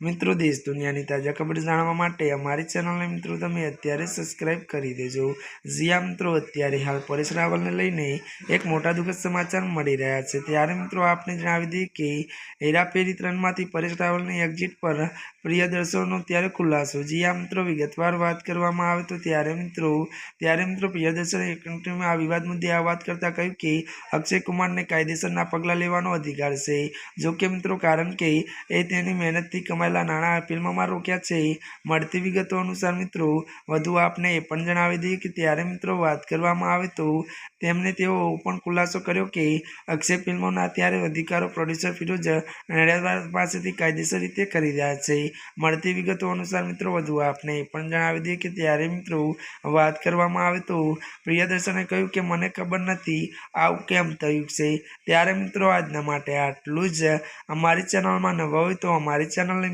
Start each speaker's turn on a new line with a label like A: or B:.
A: મિત્રો, દેશ દુનિયાની તાજા ખબર જાણવા માટે અમારી ચેનલને મિત્રો તમે અત્યારે સબસ્ક્રાઇબ કરી દેજો. જીયા મિત્રો, અત્યારે હાલ પરેશ રાવલને લઈને એક મોટા દુઃખદ સમાચાર મળી રહ્યા છે. ત્યારે મિત્રો, આપને જણાવી દઈએ કે હેરાફેરી ત્રણમાંથી પરેશ રાવલની એક્ઝિટ પર પ્રિયદર્શનનો ત્યારે ખુલાસો. જીયા મિત્રો, વિગતવાર વાત કરવામાં આવે તો ત્યારે મિત્રો ત્યારે મિત્રો, પ્રિયદર્શને એક ઇન્ટરવ્યુમાં આ વિવાદ મુદ્દે આ વાત કરતાં કહ્યું કે અક્ષય કુમારને કાયદેસરના પગલાં લેવાનો અધિકાર છે. જો કે મિત્રો, કારણ કે એ તેની મહેનતથી કમાયેલા નાણાં ફિલ્મમાં રોક્યા છે. મળતી વિગતો અનુસાર મિત્રો, વધુ આપને એ પણ જણાવી દઈએ કે ત્યારે મિત્રો વાત કરવામાં આવે તો તેમને તેઓ પણ ખુલાસો કર્યો કે અક્ષય ફિલ્મોના ત્યારે અધિકારો પ્રોડ્યુસર ફિરોજ નડિયાદ પાસેથી કાયદેસર રીતે કરી રહ્યા છે. મળતી વિગતો અનુસાર મિત્રો, વધુ આપને એ પણ જણાવી દઈએ કે ત્યારે મિત્રો વાત કરવામાં આવે તો પ્રિયદર્શને કહ્યું કે મને ખબર નથી આવું કેમ થયું છે. ત્યારે મિત્રો, આજના માટે આટલું જ. અમારી ચેનલમાં નવા હોય તો અમારી ચેનલને